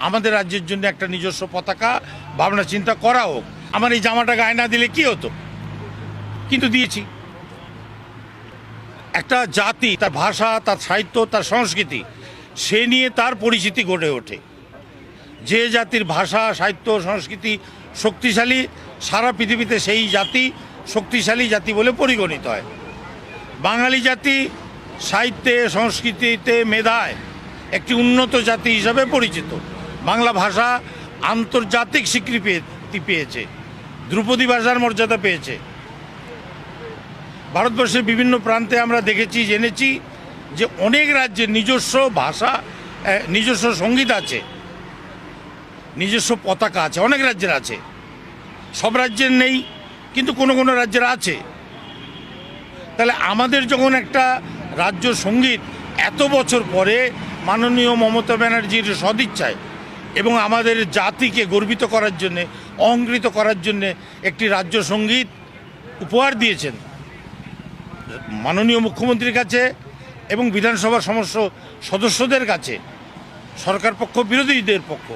আমাদের রাজ্যের জন্য একটা নিজস্ব পতাকা, ভাবনা চিন্তা করা হোক। আমার এই জামাটা গায়ে না দিলে কি হতো? কিন্তু দিয়েছি। একটা জাতি, তার ভাষা, তার সাহিত্য, তার সংস্কৃতি, সে নিয়ে তার পরিচিতি গড়ে ওঠে। যে জাতির ভাষা, সাহিত্য, সংস্কৃতি শক্তিশালী, সারা পৃথিবীতে সেই জাতি শক্তিশালী জাতি বলে পরিগণিত হয়। বাঙালি জাতি সাহিত্যে, সংস্কৃতিতে মেধায় একটি উন্নত জাতি হিসাবে পরিচিত। বাংলা ভাষা আন্তর্জাতিক স্বীকৃতি পেয়েছে। ধ্রুপদী ভাষার মর্যাদা পেয়েছে। ভারতবর্ষের বিভিন্ন প্রান্তে আমরা দেখেছি, জেনেছি যে অনেক রাজ্যের নিজস্ব ভাষা নিজস্ব সংগীত আছে, নিজস্ব পতাকা আছে, অনেক রাজ্যের আছে। সব রাজ্যের নেই, কিন্তু কোনো কোনো রাজ্যের আছে। তাহলে আমাদের যখন একটা রাজ্য সংগীত এত বছর পরে মাননীয় মমতা ব্যানার্জির সদিচ্ছায় এবং আমাদের জাতিকে গর্বিত করার জন্যে অহংকৃত করার জন্যে একটি রাজ্য সংগীত উপহার দিয়েছেন মাননীয় মুখ্যমন্ত্রীর কাছে এবং বিধানসভার সমস্ত সদস্যদের কাছে, সরকার পক্ষ, বিরোধীদের পক্ষ।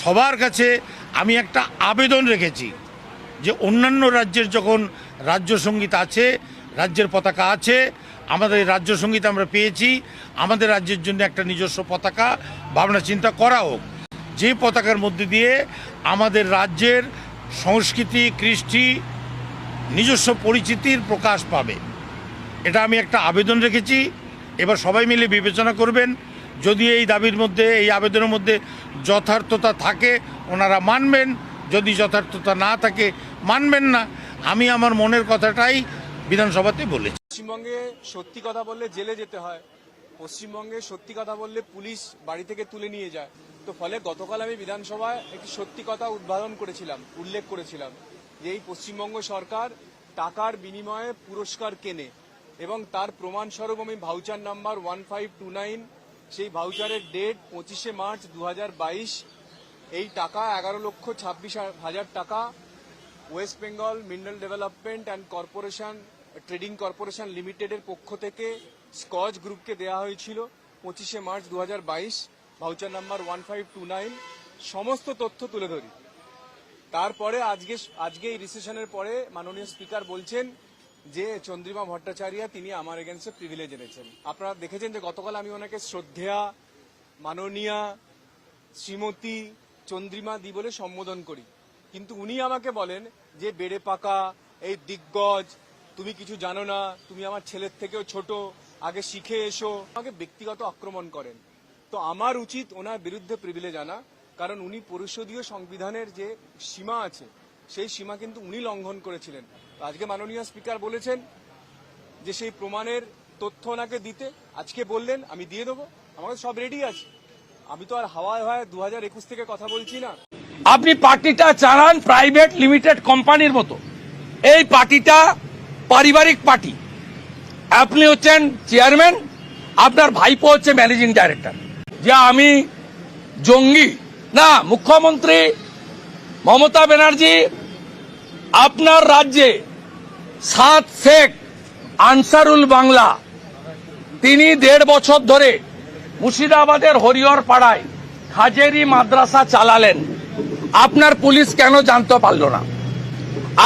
সবার কাছে আমি একটা আবেদন রেখেছি যে অন্যান্য রাজ্যের যখন রাজ্য সংগীত আছে, রাজ্যের পতাকা আছে, আমাদের রাজ্য সংগীত আমরা পেয়েছি, আমাদের রাজ্যের জন্য একটা নিজস্ব পতাকা, ভাবনা চিন্তা করা হোক। যে পতাকার মধ্যে দিয়ে আমাদের রাজ্যের সংস্কৃতি, কৃষ্টি, নিজস্ব পরিচিতির প্রকাশ পাবে। এটা আমি একটা আবেদন রেখেছি। এবার সবাই মিলে বিবেচনা করবেন। যদি এই দাবির মধ্যে, এই আবেদনের মধ্যে যথার্থতা থাকে, ওনারা মানবেন। যদি যথার্থতা না থাকে, মানবেন না। আমি আমার মনের কথাটাই বিধানসভাতে বলেছি। পশ্চিমবঙ্গে সত্যি কথা বললে জেলে যেতে হয়। পশ্চিমবঙ্গে সত্যি কথা বললে পুলিশ বাড়ি থেকে তুলে নিয়ে যায়। তো ফলে গতকাল আমি বিধানসভায় একটি সত্যি কথা উদ্বোধন করেছিলাম, উল্লেখ করেছিলাম, যে এই পশ্চিমবঙ্গ সরকার টাকার বিনিময়ে পুরস্কার কেনে এবং তার প্রমাণস্বরূপ আমি voucher number one five two nine সেই ভাউচারের ডেট পঁচিশে মার্চ দু হাজার বাইশ, এই টাকা এগারো লক্ষ ছাব্বিশ হাজার টাকা West Bengal mineral development and corporation trading corporation লিমিটেডের পক্ষ থেকে স্কচ গ্রুপকে দেওয়া হয়েছিল পঁচিশে মার্চ দু হাজার বাইশ। Voucher number one five two nine সমস্ত তথ্য তুলে ধরি। তারপরে আজকে আজকে এই রিসেশনের পরে মাননীয় স্পিকার বলছেন যে চন্দ্রিমা ভট্টাচার্য, তিনি আমার এগেন্সে প্রিভিলেজ এনেছেন। আপনারা দেখেছেন যে গতকাল আমি ওনাকে শ্রদ্ধেয়া, মাননীয়া, শ্রীমতী চন্দ্রিমা দি বলে সম্বোধন করি। কিন্তু উনি আমাকে বলেন যে বেড়ে পাকা, এই দিগ্গজ, তুমি কিছু জানো না, তুমি আমার ছেলের থেকেও ছোট, আগে শিখে এসো। আমাকে ব্যক্তিগত আক্রমণ করেন। তো আমার উচিত ওনার বিরুদ্ধে প্রিভিলেজ আনা, কারণ উনি পরিষদীয় সংবিধানের যে সীমা আছে, সেই সীমা কিন্তু উনি লঙ্ঘন করেছিলেন। আজকে মাননীয় স্পিকার বলেছেন যে সেই প্রমাণের তথ্য ওনাকে দিতে, আজকে বললেন, আমি দিয়ে দেবো আমাদের সব রেডি আছে। আমি তো আর হাওয়ায় হাওয়ায় দু হাজার একুশ থেকে কথা বলছি না। আপনি পার্টিটা চালান প্রাইভেট লিমিটেড কোম্পানির মতো। এই পার্টিটা পারিবারিক পার্টি। আপনি হচ্ছেন চেয়ারম্যান আপনার ভাইপো হচ্ছে ম্যানেজিং ডাইরেক্টর যে আমি জঙ্গি। না, মুখ্যমন্ত্রী মমতা ব্যানার্জি আপনার রাজ্যে সাত শেখ আনসারুল বাংলা, তিনি দেড় বছর ধরে মুর্শিদাবাদের হরিহর পাড়ায় হাজেরি মাদ্রাসা চালালেন। আপনার পুলিশ কেন জানতে পারল না?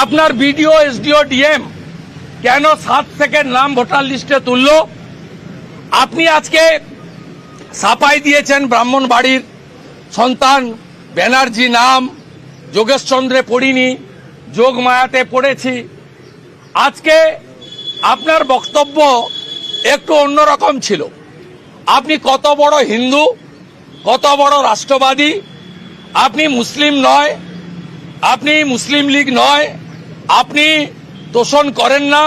আপনার বিডিও, এসডিও, ডিএম কেন সাত থেকে নাম ভোটার লিস্টে তুলল? আপনি আজকে সাফাই দিয়েছেন ব্রাহ্মণ বাড়ির সন্তান, ব্যানার্জি নাম, যোগেশচন্দ্রে পড়িনি যোগমায়াতে পড়েছি। আজকে আপনার বক্তব্য একটু অন্যরকম ছিল। আপনি কত বড় হিন্দু, কত বড় রাষ্ট্রবাদী, আপনি মুসলিম নয়, আপনি মুসলিম লীগ নয়, আপনি তোষণ করেন না,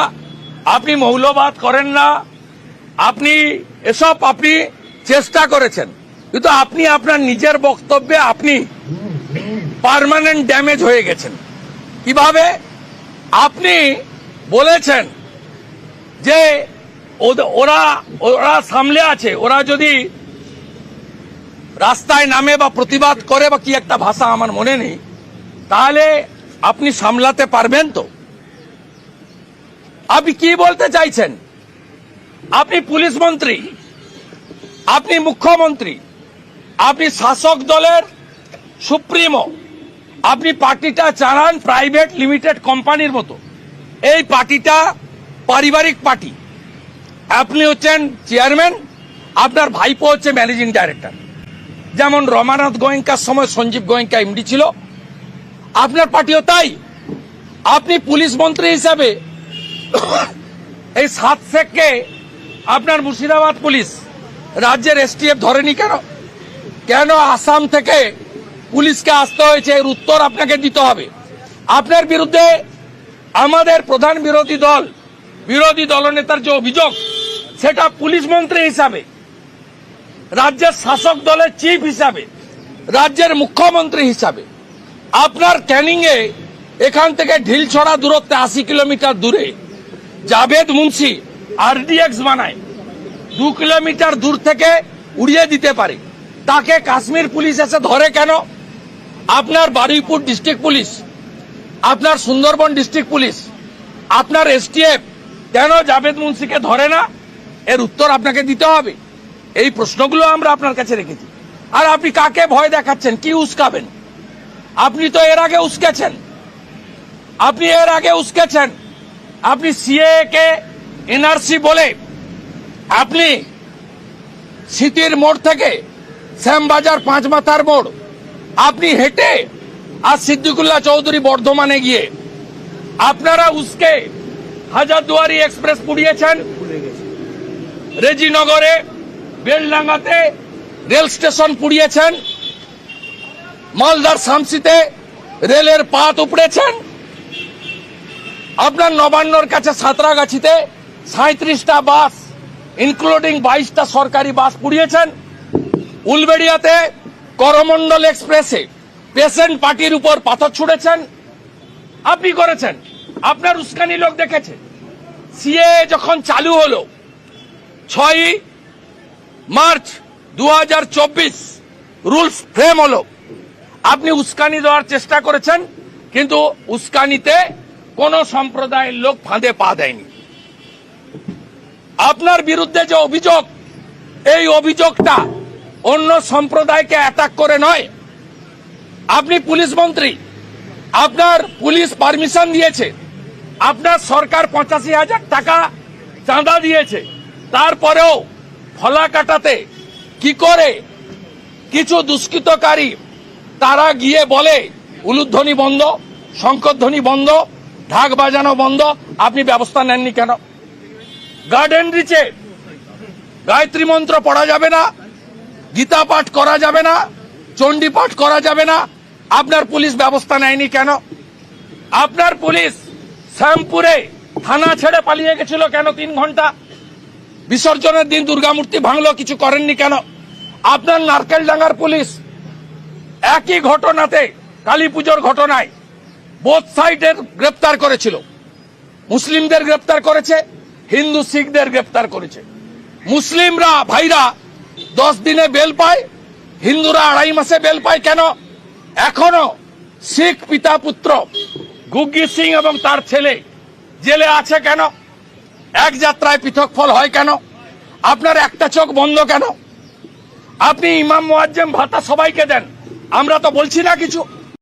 আপনি মৌলবাদ করেন না, আপনি এসব আপনি চেষ্টা করেছেন। কিন্তু আপনি আপনার নিজের বক্তব্যে আপনি পার্মানেন্ট ড্যামেজ হয়ে গেছেন। কীভাবে? আপনি বলেছেন যে ওরা ওরা সামলে আছে, ওরা যদি রাস্তায় নামে বা প্রতিবাদ করে বা কি একটা ভাষা আমার মনে নেই, তাহলে আপনি সামলাতে পারবেন তো। আপনি কি বলতে চাইছেন? আপনি পুলিশ মন্ত্রী। আপনি মুখ্যমন্ত্রী, আপনি শাসক দলের সুপ্রিমো, আপনি পার্টিটা চালান প্রাইভেট লিমিটেড কোম্পানির মতো। এই পার্টিটা পারিবারিক পার্টি। আপনি হচ্ছেন চেয়ারম্যান, আপনার ভাইপো হচ্ছে ম্যানেজিং ডাইরেক্টর। যেমন রমানাথ গোয়েঙ্কার সময় সঞ্জীব গোয়েঙ্কা এমডি ছিল। আপনার পার্টিও তাই। আপনি পুলিশ মন্ত্রী হিসাবে এই সাত শেখকে আপনার মুর্শিদাবাদ পুলিশ রাজ্যের এসটিএফ ধরেনি কেন? কেন আসাম থেকে পুলিশকে আসতে হয়েছে? এর উত্তর আপনাকে দিতে হবে। আপনার বিরুদ্ধে আমাদের প্রধান বিরোধী দল, বিরোধী দলনেতার যে অভিযোগ, সেটা পুলিশ মন্ত্রী হিসাবে, রাজ্যের শাসক দলের চিফ হিসাবে, রাজ্যের মুখ্যমন্ত্রী হিসাবে, আপনার ক্যানিং এ এখান থেকে ঢিলছড়া দূরত্বে আশি কিলোমিটার দূরে জাভেদ মুন্সি আরডিএক্স বানায়। দু কিলোমিটার দূর থেকে উড়িয়ে দিতে পারে। তাকে কাশ্মীর পুলিশ এসে ধরে কেন? আপনার বারুইপুর ডিস্ট্রিক্ট পুলিশ, আপনার সুন্দরবন ডিস্ট্রিক্ট পুলিশ, আপনার এসটিএফ কেন জাভেদ মুন্সিকে ধরে না? এর উত্তর আপনাকে দিতে হবে। এই প্রশ্নগুলো আমরা আপনার কাছে রেখেছি। আর আপনি কাকে ভয় দেখাচ্ছেন? কি উস্কাবেন? আপনি তো এর আগে উস্কেছেন। আপনি এর আগে উস্কেছেন। আপনি সিএ কে এনআরসি বলে আপনি স্মৃতির মোড় থেকে শ্যামবাজার পাঁচ মাথার মোড়। আপনি হেঁটে আর সিদ্দিকুল্লাহ চৌধুরী বর্ধমানে গিয়ে আপনারা উসকে হাজারদুয়ারি এক্সপ্রেস পুড়িয়েছেন। রেজিনগরে বেলডাঙ্গাতে রেল স্টেশন পুড়িয়েছেন। মালদার শামসিতে রেলের পাত উপড়েছেন। আপনার নবান্নর কাছে সাঁতরাগাছিতে সাঁত্রিশটা বাস ইনক্লুডিং বাইশটা সরকারি বাস পুড়িয়েছেন। উলবেড়িয়াতে করমন্ডল এক্সপ্রেসে পেশেন্ট পার্টির উপর পাথর ছুড়েছেন। আপনি করেছেন। আপনার উস্কানি লোক দেখেছে। সিএ যখন চালু হলো, ছয়ই মার্চ দু হাজার চব্বিশ রুলস ফ্রেম হলো। আপনি উস্কানি দেওয়ার চেষ্টা করেছেন, কিন্তু উস্কানিতে কোন সম্প্রদায়ের লোক ফাঁদে পা দেয়নি। আপনার বিরুদ্ধে যে অভিযোগ, এই অভিযোগটা অন্য সম্প্রদায়কে অ্যাটাক করে নয়। আপনি পুলিশ মন্ত্রী, আপনার পুলিশ পারমিশন দিয়েছে, আপনার সরকার পঁচাশি হাজার টাকা চাঁদা দিয়েছে, তারপরেও ফলা কাটাতে কি করে? কিছু দুষ্কৃতকারী, তারা গিয়ে বলে, উলুধ্বনি বন্ধ, শঙ্করধ্বনি বন্ধ, ঢাক বাজানো বন্ধ, আপনি ব্যবস্থা নেননি কেন? গার্ডেন রিচে গায়ত্রী মন্ত্র পড়া যাবে না, গীতা পাঠ করা যাবে না, চণ্ডী পাঠ করা যাবে না। আপনার পুলিশ ব্যবস্থা নেয়নি কেন? আপনার পুলিশ শ্যামপুরে থানা ছেড়ে পালিয়ে গেছিল কেন তিন ঘণ্টা? বিসর্জনের দিন দুর্গামূর্তি ভাঙলো, কিছু করেননি কেন? আপনার নারকেলডাঙ্গার পুলিশ একই ঘটনাতে কালী পুজোর ঘটনায় বোথ সাইডের গ্রেপ্তার করেছিল। মুসলিমদের গ্রেপ্তার করেছে হিন্দু শিখদের গ্রেপ্তার করেছে। মুসলিমরা ভাইরা দশ দিনে বেল পায়, হিন্দুরা আড়াই মাসে বেল পায় কেন? এখনও শিখ পিতা পুত্র গুগ্গি সিং এবং তার ছেলে জেলে আছে কেন? এক যাত্রায় পৃথক ফল হয় কেন? আপনার একটা চোখ বন্ধ কেন? আপনি ইমাম মোয়াজ্জেম ভাতা সবাইকে দেন, আমরা তো বলছি না কিছু।